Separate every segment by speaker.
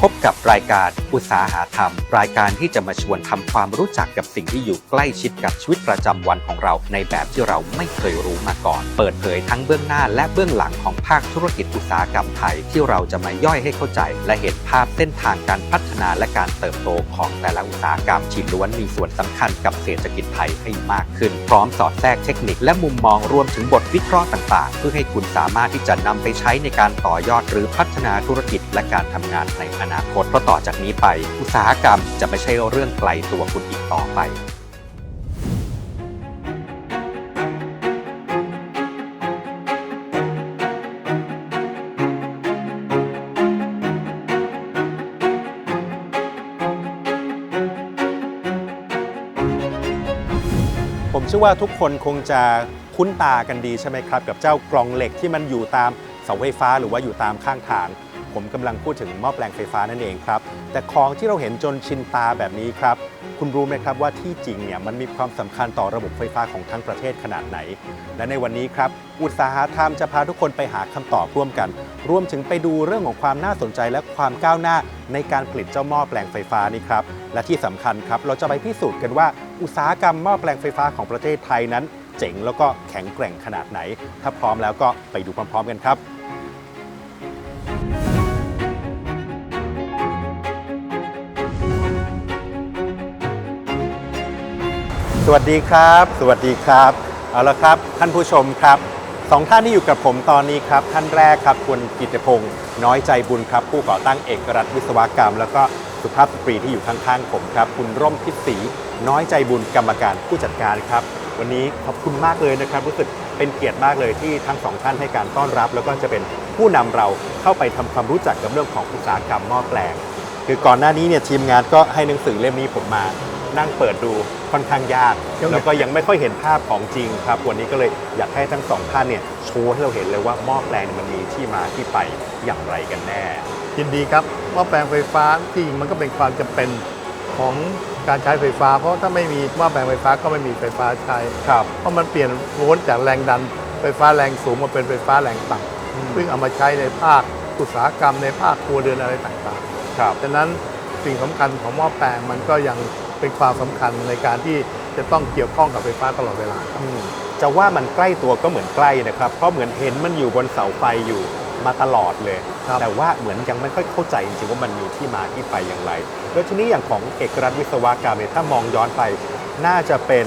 Speaker 1: พบกับรายการ อุตสาหาธรรม รายการที่จะมาชวนทำความรู้จักกับสิ่งที่อยู่ใกล้ชิดกับชีวิตประจำวันของเรา ในแบบที่เราไม่เคยรู้มาก่อน เปิดเผยทั้งเบื้องหน้าและเบื้องหลังของภาคธุรกิจอุตสาหกรรมไทย ที่เราจะมาย่อยให้เข้าใจ และเห็นภาพเส้นทางการพัฒนาและการเติบโตของแต่ละอุตสาหกรรมที่ล้วนมีส่วนสำคัญกับเศรษฐกิจไทยให้มากขึ้น พร้อมสอดแทรกเทคนิคและมุมมองรวมถึงบทวิเคราะห์ต่าง ๆ เพื่อให้คุณสามารถที่จะนำไปใช้ในการต่อยอดหรือพัฒนาธุรกิจและการทำงานในอนาคตเพราะต่อจากนี้ไป อุตสาหกรรมจะไม่ใช่เรื่องไกลตัวคุณอีกต่อไป
Speaker 2: ผมเชื่อว่าทุกคนคงจะคุ้นตากันดีใช่ไหมครับ กับเจ้ากล่องเหล็กที่มันอยู่ตามเสาไฟฟ้าหรือว่าอยู่ตามข้างทาง ผมกำลังพูดถึงหม้อแปลงไฟฟ้านั่นเองครับ แต่ของที่เราเห็นจนชินตาแบบนี้ครับ คุณรู้ไหมครับว่าที่จริงเนี่ยมันมีความสำคัญต่อระบบไฟฟ้าของทั้งประเทศขนาดไหน และในวันนี้ครับ อุตสาหธรรมจะพาทุกคนไปหาคำตอบร่วมกัน รวมถึงไปดูเรื่องของความน่าสนใจและความก้าวหน้า ในการผลิตเจ้าหม้อแปลงไฟฟ้านี่ครับ และที่สำคัญครับเราจะไปพิสูจน์กันว่า อุตสาหกรรมหม้อแปลงไฟฟ้าของประเทศไทยนั้น เจ๋งแล้วก็แข็งแกร่งขนาดไหน ถ้าพร้อมแล้วก็ไปดูพร้อม ๆ กันครับ สวัสดีครับ สวัสดีครับ เอาละครับ ท่านผู้ชมครับสองท่านที่อยู่กับผมตอนนี้ครับ ท่านแรกครับคุณกิตพงศ์น้อยใจบุญครับ ผู้ก่อตั้งเอกรัฐวิศวกรรม แล้วก็สุภาพสตรีที่อยู่ข้างๆผมครับ คุณร่มพิศรีน้อยใจบุญกรรมการผู้จัดการครับ วันนี้ขอบคุณมากเลยนะครับ รู้สึกเป็นเกียรติมากเลยที่ทั้งสองท่านให้การต้อนรับ แล้วก็จะเป็นผู้นำเราเข้าไปทำความรู้จักกับเรื่องของอุตสาหกรรมหม้อแปลง คือก่อนหน้านี้เนี่ยทีมงานก็ให้หนังสือเล่มนี้ผมมา นั่งเปิดดูค่อนข้างยาก แล้วก็ยังไม่ค่อยเห็นภาพของจริงครับ วันนี้ก็เลยอยากให้ทั้งสองท่านเนี่ยโชว์ให้เราเห็นเลยว่าหม้อแปลงเนี่ยมันมีที่มาที่ไปอย่างไรกันแน่
Speaker 3: ยินดีครับหม้อแปลงไฟฟ้าที่จริงมันก็เป็นความจำเป็นของการใช้ไฟฟ้า เพราะถ้าไม่มีหม้อแปลงไฟฟ้าก็ไม่มีไฟฟ้าใช้
Speaker 2: ครับ
Speaker 3: เพราะมันเปลี่ยนโวลต์จากแรงดันไฟฟ้าแรงสูงมาเป็นไฟฟ้าแรงต่ำซึ่งเอามาใช้ในภาคอุตสาหกรรมในภาคครัวเรือนอะไรต่าง
Speaker 2: ครับ
Speaker 3: ๆดังนั้นสิ่งสำคัญของหม้อแปลงมันก็ยัง เป็นความสำคัญในการที่จะต้องเกี่ยวข้องกับไฟฟ้าตลอดเวลาครับ
Speaker 2: อืมจะว่ามันใกล้ตัวก็เหมือนใกล้นะครับ เพราะเหมือนเห็นมันอยู่บนเสาไฟอยู่มาตลอดเลย
Speaker 3: ครับ
Speaker 2: แต่ว่าเหมือนยังไม่ค่อยเข้าใจจริงๆว่ามันมีที่มาที่ไปอย่างไร แล้วทีนี้อย่างของเอกรัฐวิศวกรรมเนี่ยถ้ามองย้อนไป น่าจะเป็น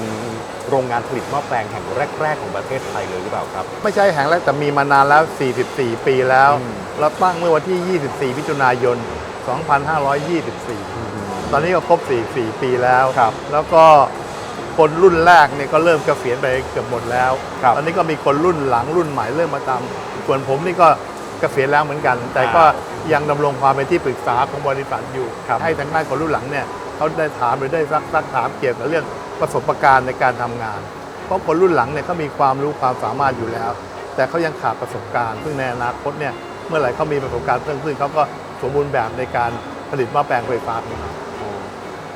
Speaker 2: โรงงานผลิตหม้อแปลงแห่งแรก ๆ ของประเทศไทยเลยหรือเปล่าครับ
Speaker 3: ไม่ใช่แห่งแรกแต่มีมานานแล้ว 44 ปีแล้ว
Speaker 2: อืม
Speaker 3: เราตั้งเมื่อวันที่ 24มิถุนายน 2524 ตอนนี้ก็ครบ 44 ปีแล้ว
Speaker 2: ครับ
Speaker 3: แล้วก็คนรุ่นแรกเนี่ยก็เริ่มเกษียณไปเกือบหมดแล้ว
Speaker 2: ครับ
Speaker 3: ตอนนี้ก็มีคนรุ่นหลังรุ่นใหม่เริ่มมาตามส่วนผมนี่ก็เกษียณแล้วเหมือนกัน แต่ก็ยังดำรงความเป็นที่ปรึกษาของบริษัทอยู่
Speaker 2: ครับ
Speaker 3: ให้ทางด้านคนรุ่นหลังเนี่ยเขาได้ถามหรือได้ซักซักถามเกี่ยวกับเรื่องประสบการณ์ในการทำงาน เพราะคนรุ่นหลังเนี่ยเขามีความรู้ความสามารถอยู่แล้ว แต่เขายังขาดประสบการณ์ ซึ่งในอนาคตเนี่ยเมื่อไหร่เขามีประสบการณ์เพิ่มขึ้นเขาก็สมบูรณ์แบบในการผลิตหม้อแปลงไฟฟ้าขึ้นมา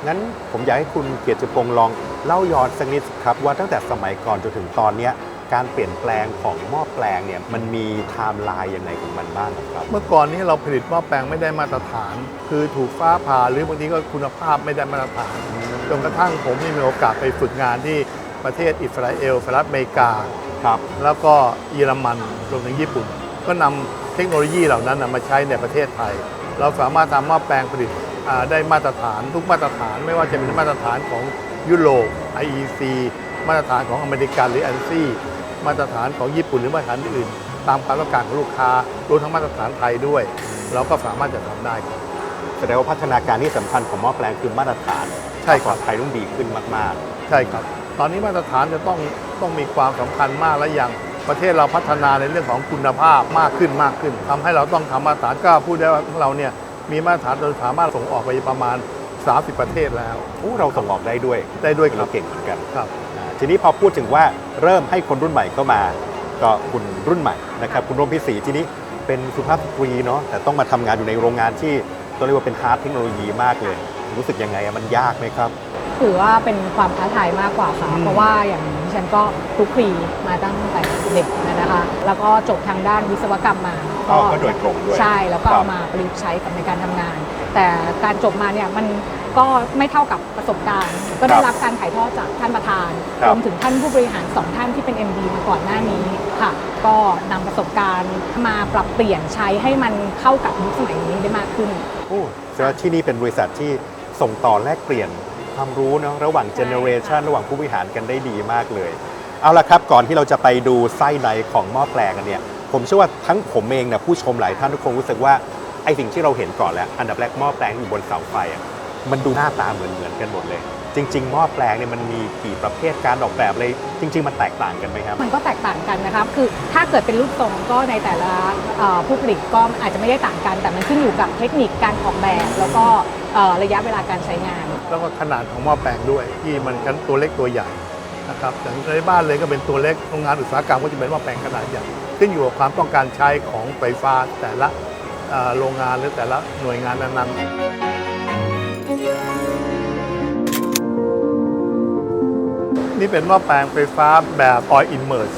Speaker 2: งั้นผมอยากให้คุณเกียรติพงศ์ลองเล่าย้อนสักนิดครับว่าตั้งแต่สมัยก่อนจนถึงตอนเนี้ยการเปลี่ยนแปลงของหม้อแปลงเนี่ยมันมีไทม์ไลน์ยังไงของมันบ้างครับ
Speaker 3: เมื่อก่อนนี้เราผลิตหม้อแปลงไม่ได้มาตรฐาน คือถูกฟ้าผ่าหรือบางทีก็คุณภาพไม่ได้มาตรฐานจนกระทั่งผมนี่มีโอกาสไปฝึกงานที่ประเทศอิสราเอลสหรัฐอเมริกา
Speaker 2: ครับ
Speaker 3: แล้วก็เยอรมันรวมถึงญี่ปุ่น ก็นำเทคโนโลยีเหล่านั้นนะมาใช้ในประเทศไทย เราสามารถทำหม้อแปลงผลิตอ่า ได้มาตรฐานทุกมาตรฐานไม่ว่าจะเป็นมาตรฐานของยุโรป IEC มาตรฐานของอเมริกันหรือ ANSI มาตรฐานของญี่ปุ่นหรือมาตรฐานอื่นๆตามความต้องการของลูกค้ารวมทั้งมาตรฐานไทยด้วย เราก็สามารถจะทำได้ครับ
Speaker 2: แสดงว่าพัฒนาการที่สำคัญของหม้อแปลงคือมาตรฐาน
Speaker 3: ใช่ครับ
Speaker 2: วามปลอดภัยต้องดีขึ้นมาก
Speaker 3: ใช่ครับ ตอนนี้มาตรฐานจะต้องต้องมีความสำคัญมากและอย่างประเทศเราพัฒนาในเรื่องของคุณภาพมากขึ้นมากขึ้นทำให้เราต้องทำมาตรฐานก็พูดได้ว่าของเราเนี่ย มีมาตรฐานเราสามารถส่งออกไปประมาณ 30 ประเทศแล้ว
Speaker 2: ๆโอ้เราส่งออกได้ด้วย
Speaker 3: ได้ด้วยค
Speaker 2: เรา
Speaker 3: รับ
Speaker 2: เก่งเหมือนกัน
Speaker 3: ครับ
Speaker 2: อ่าทีนี้พอพูดถึงว่าเริ่มให้คนรุ่นใหม่เข้ามา ก็คุณรุ่นใหม่นะครับ คุณร่มพิศรีทีนี้เป็นสุภาพสตรีเนาะแต่ต้องมาทำงานอยู่ในโรงงานที่ต้องเรียกว่าเป็นฮาร์ดเทคโนโลยีมากเลย รู้สึกยังไงอะมันยากไหมครับ
Speaker 4: ถือว่าเป็นความท้าทายมากกว่าค่ะ
Speaker 3: อืม
Speaker 4: เพราะว่าอย่างดิฉันก็คลุกคลีมาตั้งแต่เด็กนะคะ แล้วก็จบทางด้านวิศวกรรมมา
Speaker 2: อ๋อก็โดยตรงด้วย
Speaker 4: ใช่แล้วก็
Speaker 2: ครับ
Speaker 4: เอามาประยุกต์ใช้กับในการทำงาน แต่การจบมาเนี่ยมันก็ไม่เท่ากับประสบการณ์ ก็ได้รับการถ่ายทอดจากท่านประธาน
Speaker 2: ครับ
Speaker 4: รวมถึงท่านผู้บริหารสองท่านที่เป็น MD มาก่อนหน้านี้ค่ะ ก็นำประสบการณ์มาปรับเปลี่ยนใช้ให้มันเข้ากับยุคสมัยนี้ได้มากขึ้น
Speaker 2: โอ้แสดงว่าที่นี่เป็นบริษัทที่ส่งต่อแลกเปลี่ยน ความรู้เนาะระหว่างเจเนอเรชันระหว่างผู้บริหารกันได้ดีมากเลย เอาละครับก่อนที่เราจะไปดูไส้ในของหม้อแปลงกันเนี่ยผมเชื่อว่าทั้งผมเองนะผู้ชมหลายท่านทุกคนรู้สึกว่าไอสิ่งที่เราเห็นก่อนแล้วอันดับแรกหม้อแปลงที่อยู่บนเสาไฟอะมันดูหน้าตาเหมือนเหมือนๆกันหมดเลย จริง ๆ หม้อแปลงเนี่ยมันมีกี่ประเภทการออกแบบเลยจริง ๆ มันแตกต่างกันไหมครับ
Speaker 4: มันก็แตกต่างกันนะครับ คือถ้าเกิดเป็นรูปทรงก็ในแต่ละเอ่อผู้ผลิตก็อาจจะไม่ได้ต่างกัน แต่มันขึ้นอยู่กับเทคนิคการออกแบบ แล้วก็เอ่อระยะเวลาการใช้งาน
Speaker 3: แล้วก็ขนาดของหม้อแปลงด้วย ที่มันกันตัวเล็กตัวใหญ่นะครับอย่างในบ้านเลยก็เป็นตัวเล็กโรงงานอุตสาหกรรมก็จะเป็นหม้อแปลงขนาดใหญ่ขึ้นอยู่กับความต้องการใช้ของไฟฟ้าแต่ละโรงงานหรือแต่ละหน่วยงานนั้นๆนี่เป็นหม้อแปลงไฟฟ้าแบบ oil immerse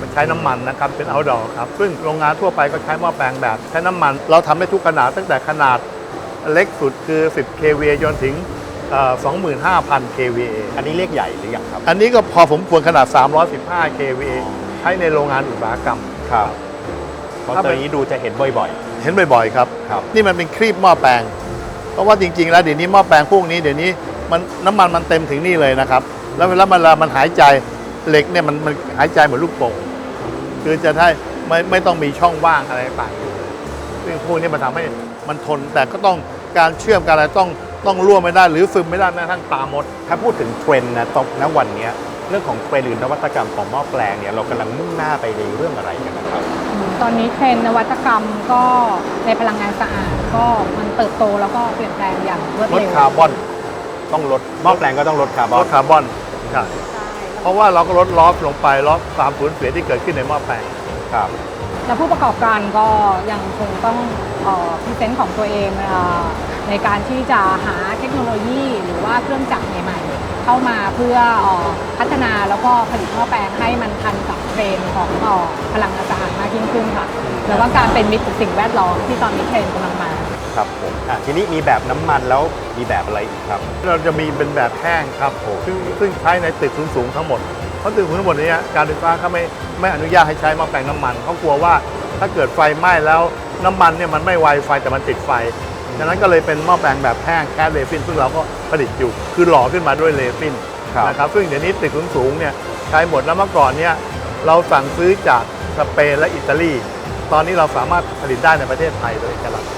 Speaker 3: มันใช้น้ำมันนะครับ เป็น outdoor ครับ ซึ่งโรงงานทั่วไปก็ใช้หม้อแปลงแบบ ใช้น้ำมัน เราทำได้ทุกขนาดตั้งแต่ขนาดเล็กสุดคือ 10 kVA จนถึง 25,000 kVA
Speaker 2: อันนี้เรียกใหญ่หรือยังครับ
Speaker 3: อันนี้ก็พอผมควรขนาด 315 kVA ใช้ในโรงงานอุตสาหกรรม
Speaker 2: ครับเพราะ
Speaker 3: ถ้า
Speaker 2: ตั
Speaker 3: เป็
Speaker 2: วนนี้ดูจะเห็นบ่อย
Speaker 3: เห็นบ่อยๆครับ
Speaker 2: ๆครับ
Speaker 3: นี่มันเป็นครีบหม้อแปลง เพราะว่าจริง ๆ แล้วเดี๋ยวนี้หม้อแปลงพวกนี้เดี๋ยวนี้มันน้ำมันมันเต็มถึงนี่เลยนะครับ แล้วเวลามันเวลามันหายใจเหล็กเนี่ยมันมันหายใจเหมือนลูกโป่งคือจะได้ไม่ไม่ต้องมีช่องว่างอะไรต่างๆอยู่เลยซึ่งพวกนี้มันทำให้มันทนแต่ก็ต้องการเชื่อมกันอะไรต้อง ต้องรั่วไม่ได้หรือซึมไม่ได้แม้กระทั่งปลามด
Speaker 2: ถ้าพูดถึงเทรนด์นะตบณวันเนี้ยเรื่องของเทรนด์หรือนวัตกรรมของหม้อแปลงเนี่ยเรากำลังมุ่งหน้าไปในเรื่องอะไรกันนะครับ
Speaker 4: ตอนนี้เทรนด์นวัตกรรมก็ในพลังงานสะอาดก็มันเติบโตแล้วก็เปลี่ยนแปลงอย่างรวด
Speaker 3: ลด
Speaker 4: เร็ว
Speaker 3: คาร์บอน
Speaker 2: ต้องลดหม้อแปลงก็ต้องลดคาร์บอ
Speaker 3: ล
Speaker 2: น
Speaker 3: ดคาร์บอนใช่เพราะว่าเราก็ลดลอสลงไปลดความสูญเสียที่เกิดขึ้นในหม้อแปลง
Speaker 2: ครับ
Speaker 4: แล้วผู้ประกอบการก็ยังคงต้องพรีเซนต์ของตัวเองเอ่อ ในการที่จะหาเทคโนโลยีหรือว่าเครื่องจักรใหม่ๆ เข้ามาเพื่ออพัฒนาแล้วก็ผลิตหม้อแปลงให้มันทันกับเทรนด์ของอพลังงานสะอาดมากยิ่งขึ้นค่ะแล้วก็การเป็นมิตรกับสิ่งแวดล้อมที่ตอนนี้เทรนด์กำลังมา
Speaker 2: ครับผมอะทีนี้มีแบบน้ำมันแล้วมีแบบอะไรอีกครับ
Speaker 3: เราจะมีเป็นแบบแห้งครับซึ่งซึ่งใช้ในตึกสูงๆทั้งหมดเพราะตึกสูงทั้งหมดเนี้การไฟฟ้าเขาไม่ไม่อนุญาตให้ใช้ม้อแปลงน้ำมันเขากลัวว่าถ้าเกิดไฟไหม้แล้วน้ำมันเนี่ยมันไม่ไวไฟแต่มันติดไฟ ดังนั้นก็เลยเป็นหม้อแปลงแบบแห้งแคสเรฟินซึ่งเราก็ผลิตอยู่ คือหล่อขึ้นมาด้วยเรฟิน
Speaker 2: ครับ
Speaker 3: นะครับซึ่งเดี๋ยวนี้ตึกสูงๆเนี่ยใช้หมดแล้วเมื่อก่อนเนี่ยเราสั่งซื้อจากสเปนและอิตาลี ตอนนี้เราสามารถผลิตได้ในประเทศไทยโดยเอกลักษณ์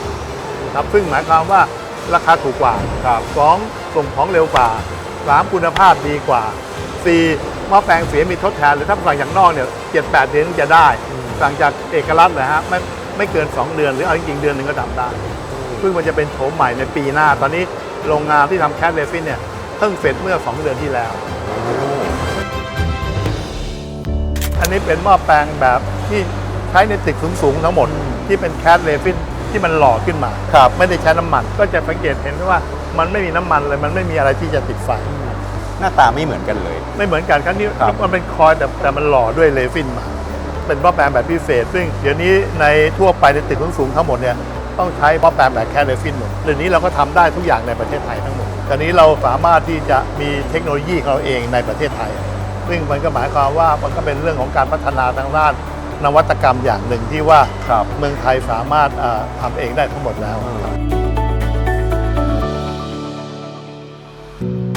Speaker 3: ครับซึ่งหมายความว่าราคาถูกกว่า
Speaker 2: ครับ
Speaker 3: สองส่งของเร็วกว่าสามคุณภาพดีกว่าสี่หม้อแปลงเสียมีทดแทนหรือถ้าสั่งอย่างนอกเนี่ยเจ็ดแปดเดือนถึงจะได้ สั่งจากเอกลักษณ์นะฮะไม่ไม่เกิน 2 เดือนหรือเอาจริงๆเดือนหนึ่งก็ทำได้ ซึ่งมันจะเป็นโฉมใหม่ในปีหน้า ตอนนี้โรงงานที่ทำแคสเรฟินเนี่ยเพิ่งเสร็จเมื่อ 2 เดือนที่แล้ว อันนี้เป็นหม้อแปลงแบบที่ใช้ในตึกสูงๆทั้งหมดที่เป็นแคสเรฟินที่มันหล่อขึ้นมา
Speaker 2: ครับ
Speaker 3: ไม่ได้ใช้น้ำมัน ก็จะสังเกตเห็นว่ามันไม่มีน้ำมันเลย มันไม่มีอะไรที่จะติดไฟ
Speaker 2: หน้าตาไม่เหมือนกันเลย
Speaker 3: ไม่เหมือนกันครั้งนี้
Speaker 2: ครับ
Speaker 3: มันเป็นคอยแต่แต่มันหล่อด้วยเรฟินมา เป็นหม้อแปลงแบบพิเศษ ซึ่งเดี๋ยวนี้ในทั่วไปในตึกสูงๆทั้งหมดเนี่ย ต้องใช้หม้อแปลงแบบแค่เรฟินหมดเดี๋ยวนี้เราก็ทำได้ทุกอย่างในประเทศไทยทั้งหมดตอนนี้เราสามารถที่จะมีเทคโนโลยีของเราเองในประเทศไทย ซึ่งมันก็หมายความว่ามันก็เป็นเรื่องของการพัฒนาทางด้านนวัตกรรมอย่างหนึ่งที่ว่า
Speaker 2: ครับ
Speaker 3: เมืองไทยสามารถอ่าทำเองได้ทั้งหมดแล้ว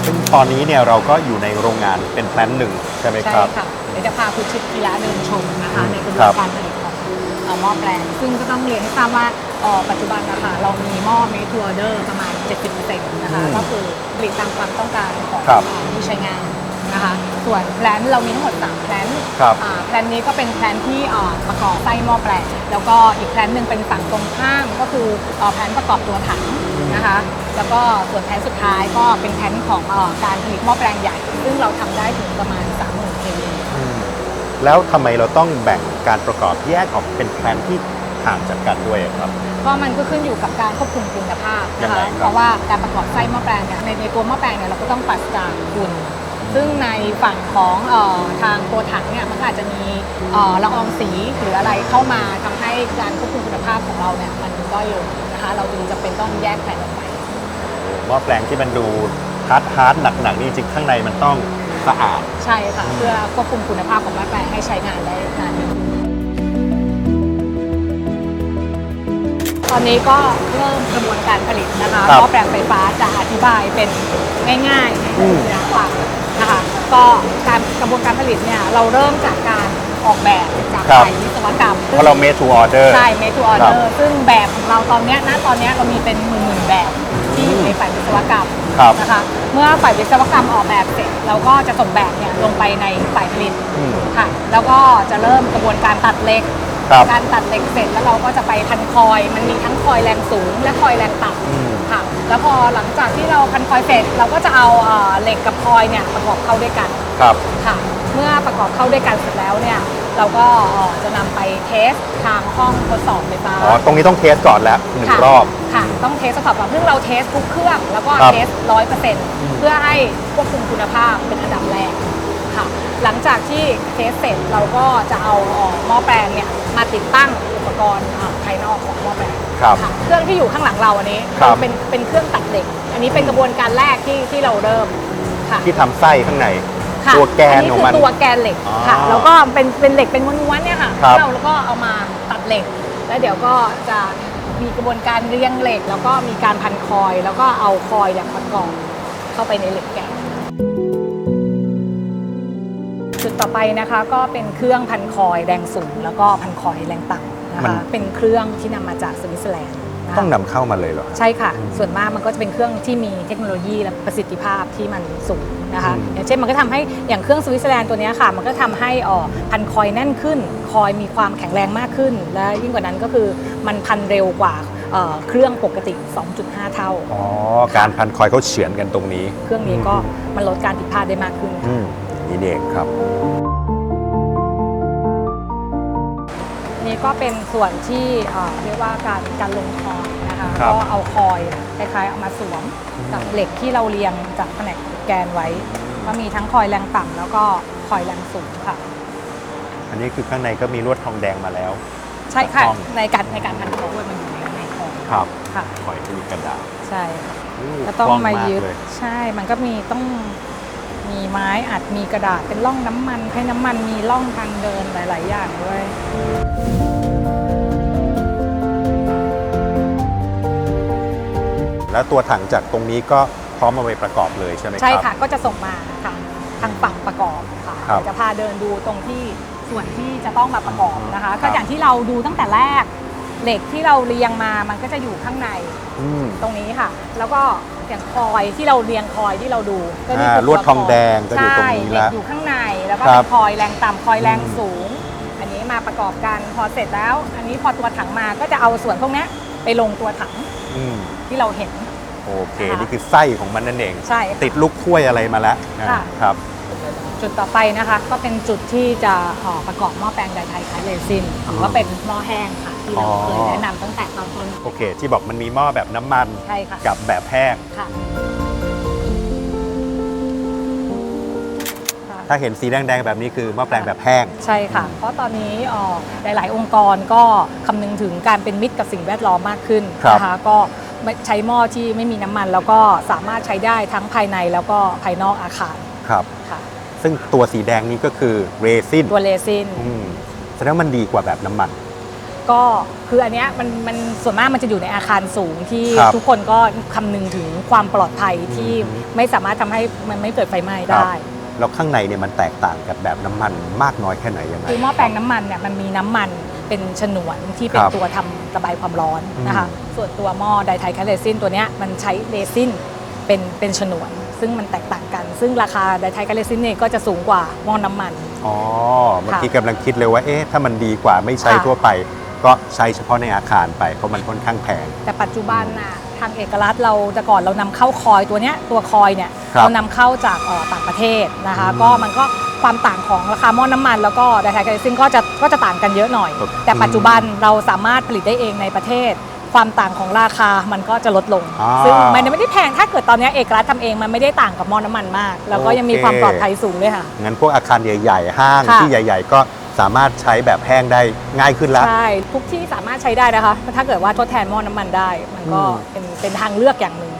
Speaker 2: ซึ่งตอนนี้เนี่ยเราก็อยู่ในโรงงานเป็นแพลนหนึ่งใช่ไหม
Speaker 4: ใช่
Speaker 2: ครับ
Speaker 4: ค่ะเดี๋ยวจะพาคุณชิดกีฬาเดินชมนะคะ
Speaker 2: อืม
Speaker 4: ในกระบ
Speaker 2: ครั
Speaker 4: วน
Speaker 2: บ
Speaker 4: การผลิตของเอ่อหม้อแปลงซึ่งก็ต้องเรียนให้ทราบว่าเอ่อปัจจุบันนะคะเรามีหม้อเมทัวเดอร์ประมาณ 70%นะคะ
Speaker 2: อืม
Speaker 4: ก็คือผลิตตามความต้องการของ
Speaker 2: ครับ
Speaker 4: เอ่อผู้ใช้งานนะคะ ส่วนแพลนเรามีทั้งหมด 3 แพลน
Speaker 2: ครับ
Speaker 4: อ่าแพลนนี้ก็เป็นแพลนที่เอ่อประกอบไส้หม้อแปลงแล้วก็อีกแพลนหนึ่งเป็นฝั่งตรงข้ามก็คือเอ่อแพลนประกอบตัวถังนะคะ แล้วก็ส่วนแพลนสุดท้ายก็เป็นแพลนของเอ่อการผลิตหม้อแปลงใหญ่ ซึ่งเราทำได้ถึงประมาณ 30,000 kV
Speaker 2: แล้วทำไมเราต้องแบ่งการประกอบแยกออกเป็นแพลนที่ ต่างจากกันด้วยครับ
Speaker 4: ก็มันก็ขึ้นอยู่กับการควบคุมคุณภาพ
Speaker 2: ยัง
Speaker 4: นะ
Speaker 2: ไง
Speaker 4: คะ
Speaker 2: ครับ
Speaker 4: เพราะว่าการประกอบไส้หม้อแปลงเนี่ยในในตัวหม้อแปลงเนี่ยเราก็ต้องปราศจากฝุ่น ซึ่งในฝั่งของเออทางตัวถังเนี่ยมันก็อาจจะมีเอ่อละอองสีหรืออะไรเข้ามาทำให้การควบคุมคุณภาพของเราเนี่ยมันด้อยลงนะคะเราจึงจะเป็นต้องแยกแผ่นออกไป
Speaker 2: หม้อแปลงที่มันดูฮาร์ดฮาร์ดหนักๆนี่จริงๆข้างในมันต้องสะอาด
Speaker 4: ใช่ค่ะ เพื่อควบคุมคุณภาพของหม้อแปลงให้ใช้งานได้นานขึ้น ตอนนี้ก็เริ่มกระบวนการผลิตนะคะ
Speaker 2: ครับ
Speaker 4: หม้อแปลงไฟฟ้าจะอธิบายเป็นง่ายๆ
Speaker 2: อืม
Speaker 4: นะฟังนะคะ ก็การกระบวนการผลิตเนี่ยเราเริ่มจากการออกแบบจากฝ่ายวิศวกรรม
Speaker 2: เพราะเรา made to order
Speaker 4: ใช่ made to
Speaker 2: ครั
Speaker 4: order
Speaker 2: บ
Speaker 4: ซึ่งแบบของเราตอนเนี้ยณตอนเนี้ยเรามีเป็นหมื่นๆแบบที่อยู่ในฝ่ายวิศวกรรม
Speaker 2: ครับ
Speaker 4: นะคะ เมื่อฝ่ายวิศวกรรมออกแบบเสร็จ เราก็จะส่งแบบเนี่ยลงไปในฝ่ายผลิต
Speaker 2: อืม
Speaker 4: ค่ะ แล้วก็จะเริ่มกระบวนการตัดเหล็ก
Speaker 2: ครับ
Speaker 4: การตัดเหล็กเสร็จแล้วเราก็จะไปพันคอย มันมีทั้งคอยแรงสูงและคอยแรงต่
Speaker 2: อืมำ
Speaker 4: ค่ะ แล้วพอหลังจากที่เราพันคอยเสร็จ เราก็จะเอาเอ่อเหล็กกับคอยเนี่ยประกอบเข้าด้วยกัน
Speaker 2: ครับ
Speaker 4: ค่ะ เมื่อประกอบเข้าด้วยกันเสร็จแล้วเนี่ย เราก็เอ่อจะนำไปเทสทางห้องทดสอบไฟฟ้า
Speaker 2: อ๋อ ตรงนี้ต้องเทสก่อนแล้วหนึ่ง
Speaker 4: ค่ะ
Speaker 2: รอบ
Speaker 4: ค่ะ ต้องเทสทดสอบก่อนซึ่งเราเทสทุกเครื่อง แล้วก็
Speaker 2: ครับ
Speaker 4: เทสร้อยเปอร์เซ็นต์เพื่อให้ควบคุมคุณภาพเป็นอันดับแรกค่ะ หลังจากที่เทสเสร็จเราก็จะเอาเอ่อหม้อแปลงเนี่ยมาติดตั้งอุปกรณ์อ่าภายนอกของหม้อแปลง
Speaker 2: ครับ
Speaker 4: ค่ะเครื่องที่อยู่ข้างหลังเราอันนี้
Speaker 2: ครับ
Speaker 4: เป็นเป็นเครื่องตัดเหล็ก อันนี้เป็นกระบวนการแรกที่ที่เราเริ่มค่ะ
Speaker 2: ที่ทำไส้ข้างใน
Speaker 4: ค่ะ
Speaker 2: ตัวแกน
Speaker 4: อั
Speaker 2: ของมัน
Speaker 4: คือตัวแกนเหล็ก
Speaker 2: อ๋อ
Speaker 4: ค่ะแล้วก็เป็นเป็นเหล็กเป็นม้วนๆเนี่ยค่ะ
Speaker 2: ครับ
Speaker 4: เราแล้วก็เอามาตัดเหล็ก แล้วเดี๋ยวก็จะมีกระบวนการเรียงเหล็ก แล้วก็มีการพันคอย แล้วก็เอาคอยเนี่ยประกอบเข้าไปในเหล็กแกน จุดต่อไปนะคะก็เป็นเครื่องพันคอยแรงสูง แล้วก็พันคอยแรงต่ำนะ
Speaker 2: มัน
Speaker 4: คะเป็นเครื่องที่นำมาจากสวิตเซอร์แลนด์นะคะ
Speaker 2: ต้องนำเข้ามาเลยเหรอ
Speaker 4: ใช่ค่ะ ส่วนมากมันก็จะเป็นเครื่องที่มีเทคโนโลยีและประสิทธิภาพที่มันสูงนะคะ
Speaker 2: อืม
Speaker 4: อย่างเช่นมันก็ทำให้อย่างเครื่องสวิตเซอร์แลนด์ตัวเนี้ยค่ะ มันก็ทำให้อ่อพันคอยแน่นขึ้น คอยมีความแข็งแรงมากขึ้น และยิ่งกว่านั้นก็คือมันพันเร็วกว่าเอ่อเครื่องปกติ 2.5 เท่า
Speaker 2: อ๋อ การพันคอยเขาเฉือนกันตรงนี้
Speaker 4: เครื่องนี้ก็มันลดการผิดพลาดได้มากขึ้นค่ะ
Speaker 2: อืม นี่เด็กครับ
Speaker 4: นี่ก็เป็นส่วนที่เอ่อเรียกว่าการการลงคอยนะคะ
Speaker 2: ครับ
Speaker 4: ก็เอาคอยคล้ายๆเอามาสวมกับเหล็กที่เราเรียงจากแผนกแกนไว้ ก็มีทั้งคอยแรงต่ำแล้วก็คอยแรงสูงค่ะ
Speaker 2: อันนี้คือข้างในก็มีลวดทองแดงมาแล้ว
Speaker 4: ใช่ค่ะ
Speaker 2: ถูกต้อง
Speaker 4: ในการในการพันคอด้วยมันอยู่ในในคอ
Speaker 2: ครับ
Speaker 4: ค่ะ
Speaker 2: คอยที่มีกระดาษ
Speaker 4: ใช่ค่ะ
Speaker 2: อู้
Speaker 4: แล้วต้อง
Speaker 2: คล่
Speaker 4: มายึด
Speaker 2: เลย
Speaker 4: ใช่มันก็มีต้อง มีไม้อัดมีกระดาษเป็นร่องน้ำมัน ให้น้ำมันมีร่องทางเดินหลาย ๆ อย่างด้วย
Speaker 2: แล้วตัวถังจากตรงนี้ก็พร้อมเอาไปประกอบเลยใช่ไหมครับ
Speaker 4: ใช่ค่ะก็จะส่งมาค่ะทางฝั่งประกอบค่ะ
Speaker 2: ครับ
Speaker 4: เดี๋ยวจะพาเดินดูตรงที่ส่วนที่จะต้องมาประกอบนะคะ
Speaker 2: ครับ
Speaker 4: ก็อย่างที่เราดูตั้งแต่แรก เหล็กที่เราเรียงมามันก็จะอยู่ข้างใน
Speaker 2: อืม
Speaker 4: ตรงนี้ค่ะ แล้วก็อย่างคอยที่เราเรียงคอยที่เราดูก็นี่
Speaker 2: อ่า
Speaker 4: คือ
Speaker 2: ลวดทองแดงก็อยู่ตรงนี้
Speaker 4: ใช่เหล็
Speaker 2: ละ
Speaker 4: กอยู่ข้างในแล้วก็
Speaker 2: ครั
Speaker 4: เป็
Speaker 2: บ
Speaker 4: นคอยแรงต่ำคอยแรง
Speaker 2: อืม
Speaker 4: สูง อันนี้มาประกอบกันพอเสร็จแล้ว อันนี้พอตัวถังมาก็จะเอาส่วนพวกเนี้ยไปลงตัวถัง
Speaker 2: อืม
Speaker 4: ที่เราเห็น
Speaker 2: โอเค
Speaker 4: นะคะ
Speaker 2: นี่คือไส้ของมันนั่นเอง
Speaker 4: ใช่ค่ะ
Speaker 2: ติดลูกถ้วยอะไรมาแล้วอ่า
Speaker 4: ค่ะ
Speaker 2: ครับ
Speaker 4: จุดต่อไปนะคะ ก็เป็นจุดที่จะเอ่อประกอบหม้อแปลงไดไทคล้ายเรซินหรือว่าเป็นหม้อแห้งค่ะ ที่เรา
Speaker 2: อ๋อ
Speaker 4: เคยแนะนำตั้งแต่ตอนต้น
Speaker 2: โอเค ที่บอกมันมีหม้อแบบน้ำมัน
Speaker 4: ใช่ค่ะ
Speaker 2: กับแบบแห้ง
Speaker 4: ค่ะค่ะ
Speaker 2: ถ้าเห็นสีแดงๆแบบนี้คือหม้อแปลงแบบแห้ง
Speaker 4: ใช่ค่ะ เพราะตอนนี้เอ่อหลาย ๆ องค์กรก็คำนึงถึงการเป็นมิตรกับสิ่งแวดล้อมมากขึ้น
Speaker 2: ครับ
Speaker 4: นะคะก็ไม่ใช้หม้อที่ไม่มีน้ำมัน แล้วก็สามารถใช้ได้ทั้งภายในแล้วก็ภายนอกอาคาร
Speaker 2: ครับ
Speaker 4: ค่ะ
Speaker 2: ซึ่งตัวสีแดงนี้ก็คือเรซิน
Speaker 4: ตัวเรซิน
Speaker 2: อืมแสดงว่ามันดีกว่าแบบน้ำมัน
Speaker 4: ก็คืออันเนี้ยมันมันส่วนมากมันจะอยู่ในอาคารสูงที่
Speaker 2: ครับ
Speaker 4: ทุกคนก็คำนึงถึงความปลอดภัยที่
Speaker 2: อืม
Speaker 4: ไม่สามารถทำให้มันไม่เกิดไฟไหม้
Speaker 2: ครับ
Speaker 4: ได้
Speaker 2: แล้วข้างในเนี่ยมันแตกต่างกับแบบน้ำมันมากน้อยแค่ไหนยังไง
Speaker 4: คือหม้อแปลงน้ำมันเนี่ยมันมีน้ำมันเป็นฉนวนที่เป็
Speaker 2: คนรับ
Speaker 4: ตัวทำระบายความร้อนนะคะ
Speaker 2: อืม
Speaker 4: ส่วนตัวหม้อไดไทแคเรซินตัวเนี้ยมันใช้เรซินเป็นเป็นฉนวน ซึ่งมันแตกต่างกัน ซึ่งราคาไดไทแคเรซินเนี่ยก็จะสูงกว่าหม้อน้ำมัน
Speaker 2: อ๋อเมื่อกี้กำลังคิดเลยว่าเอ๊ะถ้ามันดีกว่าไม่ใช้
Speaker 4: ค่ะ
Speaker 2: ทั่วไป ก็ใช้เฉพาะในอาคารไปเพราะมันค่อนข้างแพง
Speaker 4: แต่ปัจจุบันน่ะทางเอกรัฐเราแต่ก่อนเรานำเข้าคอยตัวเนี้ยตัวคอยเนี่ย
Speaker 2: ครับ
Speaker 4: เรานำเข้าจากเอ่อต่างประเทศนะคะ
Speaker 2: อืม
Speaker 4: ก็มันก็ความต่างของราคาหม้อน้ำมัน แล้วก็ไดไทเกซิ่งก็จะก็จะต่างกันเยอะหน่อย
Speaker 2: ครับ
Speaker 4: แต่ปัจจุบันเราสามารถผลิตได้เองในประเทศ ความต่างของราคามันก็จะลดลง
Speaker 2: อ่า
Speaker 4: ซึ่งมันไม่ได้แพงถ้าเกิดตอนนี้เอกรัฐทำเองมันไม่ได้ต่างกับหม้อน้ำมันมาก แล้วก็ยังมี
Speaker 2: โอเค
Speaker 4: ความปลอดภัยสูงด้วยค่ะ
Speaker 2: งั้นพวกอาคารใหญ่ ๆ ห้าง
Speaker 4: ค่ะ
Speaker 2: ที่ใหญ่ ๆ ก็ สามารถใช้แบบแห้งได้ง่ายขึ้นแล้ว
Speaker 4: ใช่ทุกที่สามารถใช้ได้นะคะ ถ้าเกิดว่าทดแทนหม้อน้ำมันได้ มันก็
Speaker 2: อืม
Speaker 4: เป็นเป็นทางเลือกอย่างหนึ่ง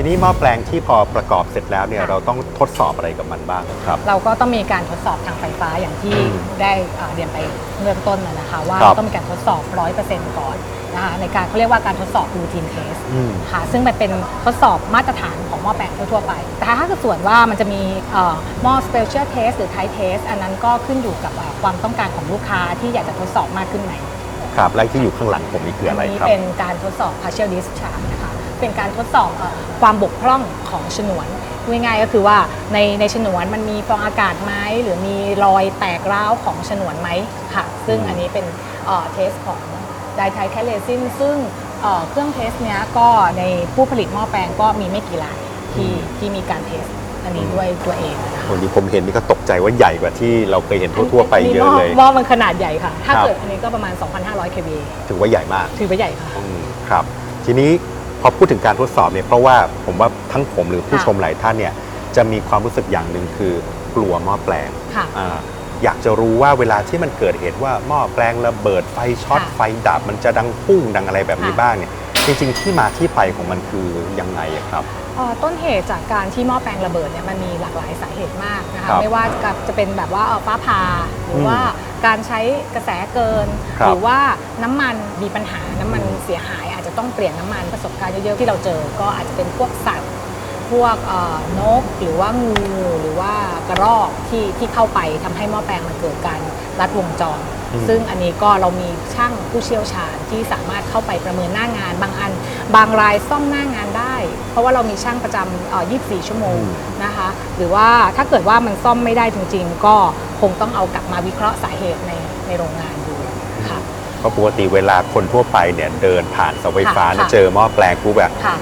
Speaker 2: ทีนี้หม้อแปลงที่พอประกอบเสร็จแล้วเนี่ย
Speaker 4: ค่ะ
Speaker 2: เราต้องทดสอบอะไรกับมันบ้างครับ
Speaker 4: เราก็ต้องมีการทดสอบทางไฟฟ้าอย่างที่
Speaker 2: อืม
Speaker 4: ได้เอ่อเรียนไปเริ่มต้นนะนะคะ ว่า
Speaker 2: ครับ
Speaker 4: ต้องมีการทดสอบ 100%ก่อนนะคะในการเขาเรียกว่าการทดสอบ routine test
Speaker 2: อืม
Speaker 4: ค่ะซึ่งมันเป็นทดสอบมาตรฐานของหม้อแปลงทั่วๆไป แต่ถ้าเกิดส่วนว่ามันจะมีเอ่อหม้อ special test หรือ type test อันนั้นก็ขึ้นอยู่กับเอ่อความต้องการของลูกค้าที่อยากจะทดสอบมากขึ้นไหม
Speaker 2: ครับและที่อยู่ข้างหลังผมนี่คืออะไร
Speaker 4: อันนี้
Speaker 2: ครับ
Speaker 4: เป็นการทดสอบ partial discharge นะคะ เป็นการทดสอบเอ่อความบกพร่องของฉนวนพูดง่ายๆก็คือว่าในในฉนวนมันมีฟองอากาศไหมหรือมีรอยแตกร้าวของฉนวนไหมค่ะ ซึ่ง
Speaker 2: อืม
Speaker 4: อันนี้เป็นเอ่อเทสของไดไทแคลเลซินซึ่งเอ่อเครื่องเทสเนี้ยก็ในผู้ผลิตหม้อแปลงก็มีไม่กี่รายที่ที่มีการเทสอันนี้ด้วยตัวเองนะคะ
Speaker 2: วันนี้ผมเห็นนี่ก็ตกใจว่าใหญ่กว่าที่เราเคยเห็นทั่วๆไปเยอะเลย
Speaker 4: หม้อมันขนาดใหญ่ค่ะ ถ้า
Speaker 2: ครับ
Speaker 4: เกิดอันนี้ก็ประมาณ 2,500 kVA
Speaker 2: ถือว่าใหญ่มาก
Speaker 4: ถือว่าใหญ่ค่ะ
Speaker 2: อืมครับ ทีนี้ พอพูดถึงการทดสอบเนี่ยเพราะว่าผมว่าทั้งผมหรือผู้
Speaker 4: ค่ะ
Speaker 2: ชมหลายท่านเนี่ยจะมีความรู้สึกอย่างหนึ่งคือกลัวหม้อแปลง
Speaker 4: ค่ะ
Speaker 2: อ่าอยากจะรู้ว่าเวลาที่มันเกิดเหตุว่าหม้อแปลงระเบิดไฟช็อต
Speaker 4: ค่ะ
Speaker 2: ไฟดับมันจะดังพุ่งดังอะไรแบบนี้
Speaker 4: ค่ะ
Speaker 2: บ้างเนี่ยจริงๆที่มาที่ไปของมันคือยังไงอะครับ
Speaker 4: เอ่อต้นเหตุจากการที่หม้อแปลงระเบิดเนี่ยมันมีหลากหลายสาเหตุมากนะ
Speaker 2: ครั
Speaker 4: คะ
Speaker 2: บ
Speaker 4: ไม่ว่าจะจะเป็นแบบว่าเอ่อฟ้าผ่าหรืออ
Speaker 2: ม
Speaker 4: ว่าการใช้กระแสเกิน
Speaker 2: ครับ
Speaker 4: หรือว่าน้ำมันมีปัญหาน้ำมันเสียหายอาจจะ ต้องเปลี่ยนน้ำมันประสบการณ์เยอะๆที่เราเจอ ก็อาจจะเป็นพวกสัตว์ พวกเอ่อนกหรือว่างูหรือว่ากระรอกที่ที่เข้าไปทำให้หม้อแปลงมันเกิดการรัดวงจร
Speaker 2: อืม
Speaker 4: ซึ่งอันนี้ก็เรามีช่างผู้เชี่ยวชาญที่สามารถเข้าไปประเมินหน้างานบางอัน บางรายซ่อมหน้างานได้ เพราะว่าเรามีช่างประจำเอ่อ24 ชั่วโมง
Speaker 2: อืม
Speaker 4: นะคะ หรือว่าถ้าเกิดว่ามันซ่อมไม่ได้จริง ๆ ก็คงต้องเอากลับมาวิเคราะห์สาเหตุในในโรงงานดูค่ะ
Speaker 2: เพราะปกติเวลาคนทั่วไปเนี่ยเดินผ่านเสาไฟฟ้า
Speaker 4: ค่ะ
Speaker 2: แล้ว
Speaker 4: ค่ะ
Speaker 2: เจอหม้อแปลงปุ๊บแบบ
Speaker 4: ค่ะ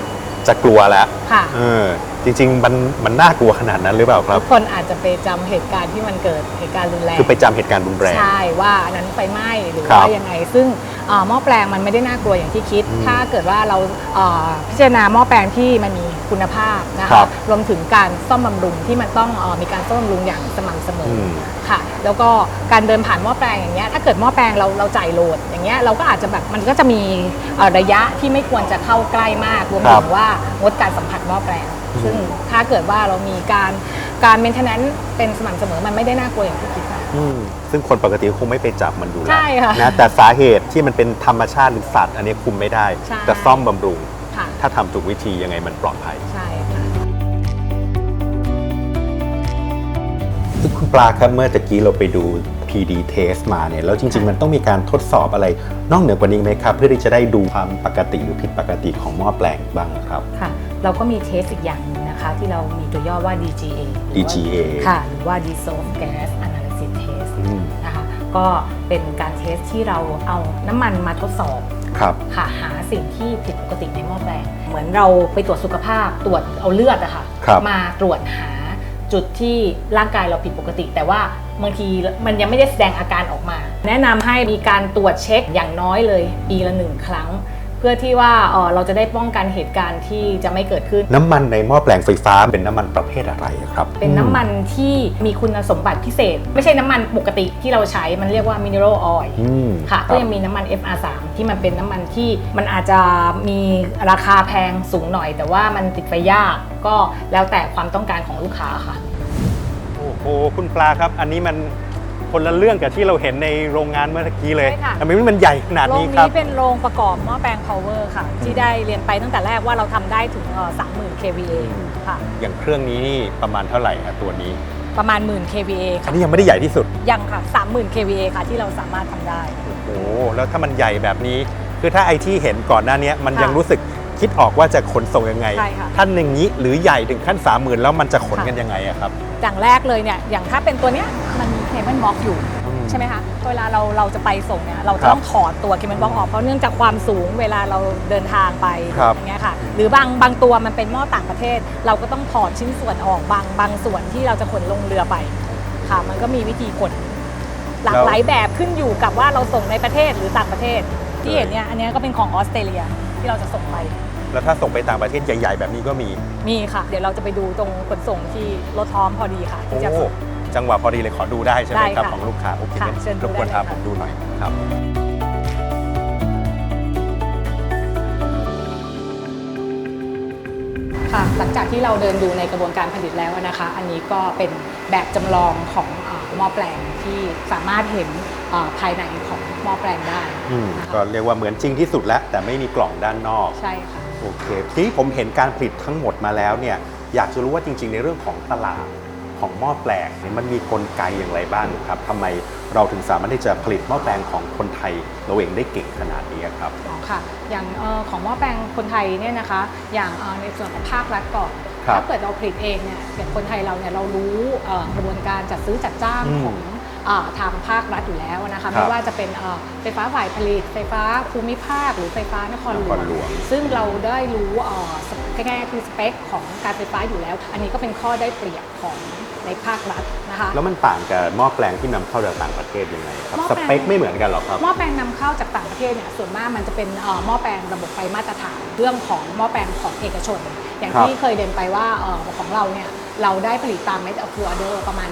Speaker 2: จะกลัวแล้ว
Speaker 4: ค่ะ
Speaker 2: เออ จริง ๆ มันมันน่ากลัวขนาดนั้นหรือเปล่าครับ
Speaker 4: ทุกคนอาจจะไปจำเหตุการณ์ที่มันเกิดเหตุการณ์รุนแรง
Speaker 2: คือไปจำเหตุการณ์รุนแรง
Speaker 4: ใช่ว่าอันนั้นไฟไหม้หรือ
Speaker 2: ครับ
Speaker 4: ว่ายังไง ซึ่งเอ่อหม้อแปลงมันไม่ได้น่ากลัวอย่างที่คิด
Speaker 2: อืม
Speaker 4: ถ้าเกิดว่าเราเอ่อพิจารณาหม้อแปลงที่มันมีคุณภาพนะ
Speaker 2: ครั
Speaker 4: คะ
Speaker 2: บ
Speaker 4: รวมถึงการซ่อมบำรุงที่มันต้องเอ่อมีการซ่อมบำรุงอย่างสม่ำเสมออ
Speaker 2: ม
Speaker 4: ค่ะ แล้วก็การเดินผ่านหม้อแปลงอย่างเงี้ยถ้าเกิดหม้อแปลงเราเราจ่ายโหลดอย่างเงี้ยเราก็อาจจะแบบมันก็จะมีเอ่อระยะที่ไม่ควรจะเข้าใกล้มากรวม
Speaker 2: ครั
Speaker 4: ถึ
Speaker 2: บ
Speaker 4: งว่างดการสัมผัสหม้อแปลง
Speaker 2: อืม
Speaker 4: ซึ่งถ้าเกิดว่าเรามีการการเมนเทนแนนซ์เป็นสม่ำเสมอมันไม่ได้น่ากลัวอย่างที่คิดค่ะ
Speaker 2: อืมซึ่งคนปกติคงไม่ไปจับมันอยู่แล้ว
Speaker 4: ใช่ค่ะ
Speaker 2: นะแต่สาเหตุที่มันเป็นธรรมชาติหรือสัตว์ อันนี้คุมไม่ได้
Speaker 4: ใช่
Speaker 2: แต่ซ่อมบำรุง
Speaker 4: ค่ะ
Speaker 2: ถ้าทำถูกวิธียังไงมันปลอดภัย
Speaker 4: ใช่ค่ะ
Speaker 2: ซึ่งคุณปลาครับเมื่อตะกี้เราไปดู PD test มาเนี่ยแล้วจริง ๆ มันต้องมีการทดสอบอะไร นอกเหนือกว่านี้ไหมครับ เพื่อที่จะได้ดูความปกติหรือผิดปกติของหม้อแปลงบ้างครับ
Speaker 4: ค่ะ เราก็มีเทสอีกอย่างหนึงนะคะ ที่เรามีตัวย่อว่า DGA หรือว่า
Speaker 2: DGA
Speaker 4: ค่ะหรือว่า Dissolved Gas Analysis Test
Speaker 2: อืม
Speaker 4: นะคะก็เป็นการเทสที่เราเอาน้ำมันมาทดสอบ
Speaker 2: ครับ
Speaker 4: ค่ะหาสิ่งที่ผิดปกติในหม้อแปลง เหมือนเราไปตรวจสุขภาพตรวจเอาเลือดอะค่ะ
Speaker 2: ครับ
Speaker 4: มาตรวจหาจุดที่ร่างกายเราผิดปกติ แต่ว่าบางทีมันยังไม่ได้แสดงอาการออกมา แนะนำให้มีการตรวจเช็คอย่างน้อยเลย ปีละหนึ่งครั้ง เพื่อที่ว่าเอ่อเราจะได้ป้องกันเหตุการณ์ที่จะไม่เกิดขึ้น
Speaker 2: น้ำมันในหม้อแปลงไฟฟ้าเป็นน้ำมันประเภทอะไรครับ
Speaker 4: เป็นน้ำมันที่มีคุณสมบัติพิเศษ ไม่ใช่น้ำมันปกติที่เราใช้มันเรียกว่า mineral oil
Speaker 2: อืม
Speaker 4: ค่ะ
Speaker 2: รับ
Speaker 4: ก็ยังมีน้ำมัน FR3 ที่มันเป็นน้ำมันที่มันอาจจะมีราคาแพงสูงหน่อย แต่ว่ามันติดไฟยากก็แล้วแต่ความต้องการของลูกค้าค่ะ
Speaker 2: โอ้โหคุณปลาครับ อันนี้มัน คนละเรื่องกับที่เราเห็นในโรงงานเมื่อกี้เลย
Speaker 4: ใช่ค่ะ
Speaker 2: ทำไมมันใหญ่ขนาด
Speaker 4: โรง
Speaker 2: นี้ครับ
Speaker 4: นี้เป็นโรงประกอบหม้อแปลง power ค่ะ ที่ได้เรียนไปตั้งแต่แรกว่าเราทำได้ถึงเอ่อ30,000 kVA ค่ะ
Speaker 2: อย่างเครื่องนี้นี่ประมาณเท่าไหร่ครับตัวนี้
Speaker 4: ประมาณ 10,000 kVA
Speaker 2: อั
Speaker 4: ค่ะ
Speaker 2: นนี้ยังไม่ได้ใหญ่ที่สุด
Speaker 4: ยังค่ะ 30,000 kVA ค่ะที่เราสามารถทำได้
Speaker 2: โอ้โหแล้วถ้ามันใหญ่แบบนี้ คือถ้าไอที่เห็นก่อนหน้านี้มัน
Speaker 4: ค่ะ
Speaker 2: ยังรู้สึกคิดออกว่าจะขนส่งยังไง
Speaker 4: ใช่ค่ะ
Speaker 2: ท่านหนึ่างนี้หรือใหญ่ถึงขั้น 30,000 แล้วมันจะขนกันยังไงอะครับ
Speaker 4: อย่างแรกเลยเนี่ย อย่างถ้าเป็นตัวเนี้ย มันมี เคเบิลบ็อกอยู่
Speaker 2: อืม
Speaker 4: ใช่ไหมคะเวลาเราเราจะไปส่งเนี่ยเรา
Speaker 2: ค
Speaker 4: จะ
Speaker 2: รับ
Speaker 4: ต้องถอดตัวเคมันบล็อกออกเพราะเนื่องจากความสูงเวลาเราเดินทางไป
Speaker 2: ครับ
Speaker 4: อย่างเงี้ยค่ะหรือบางบางตัวมันเป็นหม้อต่างประเทศ เราก็ต้องถอดชิ้นส่วนออกบางบางส่วนที่เราจะขนลงเรือไปค่ะ มันก็มีวิธีขนหลากหลายแบบขึ้นอยู่กับว่าเราส่งในประเทศหรือต่างประเทศ ที่เห็นเนี่ยอันเนี้ยก็เป็นของออสเตรเลียที่เราจะส่งไป
Speaker 2: แล้วถ้าส่งไปต่างประเทศใหญ่ๆแบบนี้ก็มี
Speaker 4: มีค่ะ เดี๋ยวเราจะไปดูตรงขนส่งที่รถพร้อมพอดีค่ะ
Speaker 2: โอ้
Speaker 4: ที่จะส่ง
Speaker 2: จังหวะพอดีเลยขอดูได้ใช่ไหม
Speaker 4: ได้
Speaker 2: ครับ
Speaker 4: ค่ะ
Speaker 2: ของลูกค้าโอเค
Speaker 4: ค่ะ
Speaker 2: งั้น
Speaker 4: เชิญดู
Speaker 2: รบกวน
Speaker 4: ได้เลย
Speaker 2: พา
Speaker 4: ค่ะ
Speaker 2: ผมดูหน่อยครับ
Speaker 4: ค่ะหลังจากที่เราเดินดูในกระบวนการผลิตแล้วนะคะ อันนี้ก็เป็นแบบจำลองของเอ่อหม้อแปลงที่สามารถเห็นเอ่อภายในของหม้อแปลงได้
Speaker 2: อืม
Speaker 4: นะคะ
Speaker 2: ก็เรียกว่าเหมือนจริงที่สุดแล้ว แต่ไม่มีกล่องด้านนอก
Speaker 4: ใช่ค่ะ
Speaker 2: โอเค ทีนี้ผมเห็นการผลิตทั้งหมดมาแล้วเนี่ย อยากจะรู้ว่าจริง ๆ ในเรื่องของตลาด ของหม้อแปลงเนี่ยมันมีกลไกอย่างไรบ้างครับทำไมเราถึงสามารถที่จะผลิตหม้อแปลงของคนไทยเราเองได้เก่งขนาดนี้ครับ
Speaker 4: อ๋อค่ะอย่างเอ่อของหม้อแปลงคนไทยเนี่ยนะคะอย่างเอ่อในส่วนของภาครัฐก่อน
Speaker 2: ครับ
Speaker 4: ถ้าเกิดเราผลิตเองเนี่ยอย่างคนไทยเราเนี่ยเรารู้เอ่อกระบวนการจัดซื้อจัดจ้าง
Speaker 2: อืม
Speaker 4: ของเอ่อ ทางภาครัฐอยู่แล้วนะคะ
Speaker 2: ครับ
Speaker 4: ไม่ว่าจะเป็นเอ่อไฟฟ้าฝ่ายผลิต ไฟฟ้าภูมิภาค หรือไฟฟ้านครหล
Speaker 2: นครหล
Speaker 4: ว
Speaker 2: ว
Speaker 4: ง
Speaker 2: ง
Speaker 4: ซึ่งเราได้รู้เอ่อสเปคง่ายๆคือสเปคของการไฟฟ้าอยู่แล้ว อันนี้ก็เป็นข้อได้เปรียบของในภาครัฐนะคะ
Speaker 2: แล้วมันต่างกับหม้อแปลงที่นำเข้าจากต่างประเทศยังไงครับ
Speaker 4: หม้อ
Speaker 2: ส
Speaker 4: แปลง
Speaker 2: เปคไม่เหมือนกันหรอครับ
Speaker 4: หม้อแปลงนำเข้าจากต่างประเทศเนี่ยส่วนมากมันจะเป็นเอ่อหม้อแปลงระบบไฟมาตรฐานเรื่องของหม้อแปลงของเอกชน อย่าง
Speaker 2: ครับ
Speaker 4: ที่เคยเรียนไปว่าเอ่อของเราเนี่ย เราได้ผลิตตามเม็ดอ p อ o เดอร์ประมาณ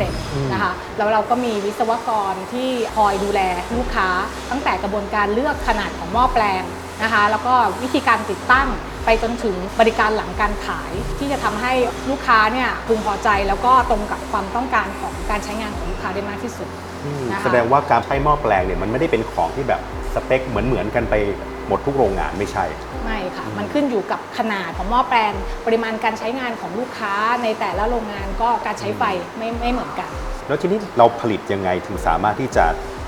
Speaker 4: 70%นะคะแล้วเราก็มีวิศวกรที่คอยดูแลลูกค้า ตั้งแต่กระบวนการเลือกขนาดของหม้อแปลงนะคะแล้วก็วิธีการติดตั้งไปจนถึงบริการหลังการขายที่จะทำให้ลูกค้าเนี่ยพึงพอใจแล้วก็ตรงกับความต้องการของการใช้งานของลูกค้าได้มากที่สุด
Speaker 2: อืม
Speaker 4: นะคะ
Speaker 2: แสดงว่าการใช้หม้อแปลงเนี่ยมันไม่ได้เป็นของที่แบบสเปคเหมือนเหมือนๆกันไป หมดทุกโรงงานไม่ใช่
Speaker 4: ไม่ค่ะ มันขึ้นอยู่กับขนาดของหม้อแปลง ปริมาณการใช้งานของลูกค้าในแต่ละโรงงานก็การใช้ไฟไม่ไม่เหมือนกัน
Speaker 2: แล้วทีนี้เราผลิตยังไงถึงสามารถที่จะ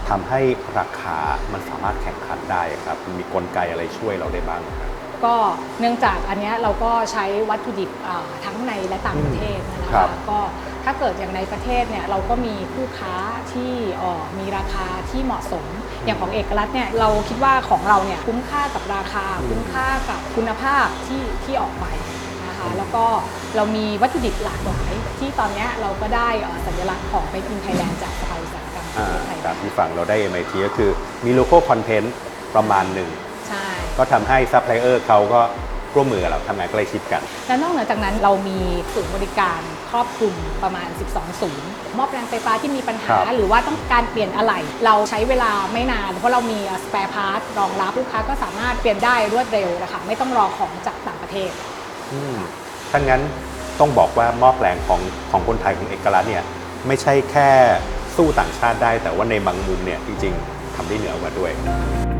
Speaker 2: ทำให้ราคามันสามารถแข่งขันได้ครับมันมีกลไกอะไรช่วยเราได้บ้างครับ
Speaker 4: ก็เนื่องจากอันเนี้ยเราก็ใช้วัตถุดิบอ่าทั้งในและต่างประเทศนะ
Speaker 2: ครั
Speaker 4: คะ
Speaker 2: บ
Speaker 4: ก็ถ้าเกิดอย่างในประเทศเนี่ยเราก็มีคู่ค้าที่เอ่อมีราคาที่เหมาะสม อย่างของเอกลักษณ์เนี่ยเราคิดว่าของเราเนี่ยคุ้มค่ากับราคา คุ้มค่ากับคุณภาพที่ที่ออกไปนะคะแล้วก็เรามีวัตถุดิบหลากหลาย ที่ตอนเนี้ยเราก็ได้เอ่อสัญลักษณ์ของเป็นอินไทยแลนด์จากสภาอุตสาหกรรมแห่งประเทศไทย
Speaker 2: ตามที่ฟังเราได้ MIT ก็คือมีโลโก้คอนเทนต์ประมาณหนึ่ง
Speaker 4: ใช่
Speaker 2: ก็ทำให้ซัพพลายเออร์เขาก็ ร่วมมือกับเราทำงานใกล้ชิดกัน
Speaker 4: และนอกเหนือจากนั้นเรามีศูนย์บริการครอบคลุมประมาณ 12 ศูนย์หม้อแปลงไฟฟ้าที่มีปัญหา
Speaker 2: ครับ
Speaker 4: หรือว่าต้องการเปลี่ยนอะไหล่เราใช้เวลาไม่นาน เพราะเรามีสเปร์พาร์ทรองรับลูกค้าก็สามารถเปลี่ยนได้รวดเร็วนะคะไม่ต้องรอของจากต่างประเทศ
Speaker 2: อืมถ้างั้นต้องบอกว่าหม้อแปลงของของคนไทยของเอกลักษณ์เนี่ยไม่ใช่แค่สู้ต่างชาติได้ แต่ว่าในบางมุมเนี่ยจริงๆทำได้เหนือกว่าด้วยวั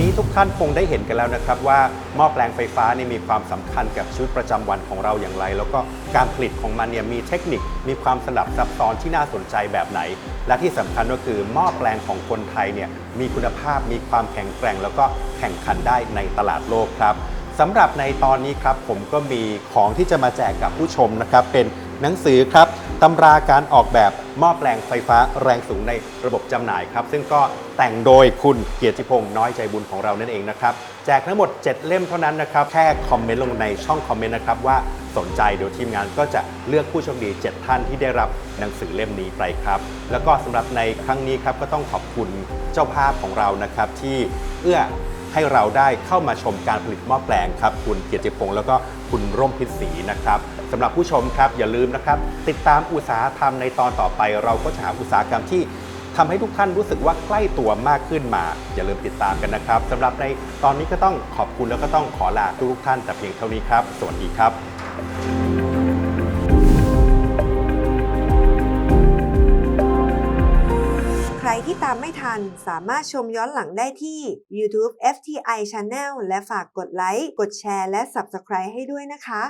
Speaker 2: นี้ทุกท่านคงได้เห็นกันแล้วนะครับว่าหม้อแปลงไฟฟ้านี่มีความสำคัญกับชีวิตประจำวันของเราอย่างไร แล้วก็การผลิตของมันเนี่ยมีเทคนิค มีความสลับซับซ้อนที่น่าสนใจแบบไหน และที่สำคัญก็คือหม้อแปลงของคนไทยเนี่ยมีคุณภาพมีความแข็งแกร่ง แล้วก็แข่งขันได้ในตลาดโลกครับสำหรับในตอนนี้ครับผมก็มีของที่จะมาแจกกับผู้ชมนะครับเป็น หนังสือครับตำราการออกแบบหม้อแปลงไฟฟ้าแรงสูงในระบบจำหน่ายครับ ซึ่งก็แต่งโดยคุณเกียรติพงษ์น้อยใจบุญของเรานั่นเองนะครับ แจกทั้งหมด 7 เล่มเท่านั้นนะครับ แค่คอมเมนต์ลงในช่องคอมเมนต์นะครับว่าสนใจเดี๋ยวทีมงานก็จะเลือกผู้โชคดี 7 ท่านที่ได้รับหนังสือเล่มนี้ไปครับ แล้วก็สำหรับในครั้งนี้ครับก็ต้องขอบคุณเจ้าภาพของเรานะครับที่เอื้อให้เราได้เข้ามาชมการผลิตหม้อแปลงครับ คุณเกียรติพงศ์แล้วก็คุณร่มพิศรีนะครับ สำหรับผู้ชมครับอย่าลืมนะครับ ติดตามอุตสาหกรรมในตอนต่อไป เราก็จะหาอุตสาหกรรมที่ทำให้ทุกท่านรู้สึกว่าใกล้ตัวมากขึ้นมา อย่าลืมติดตามกันนะครับสำหรับในตอนนี้ก็ต้องขอบคุณแล้วก็ต้องขอลาทุกท่านแต่เพียงเท่านี้ครับ สวัสดีครับ
Speaker 5: ใครที่ตามไม่ทันสามารถชมย้อนหลังได้ที่ YouTube FTI Channel และฝากกดไลค์ กดแชร์ และ Subscribe ให้ด้วยนะคะ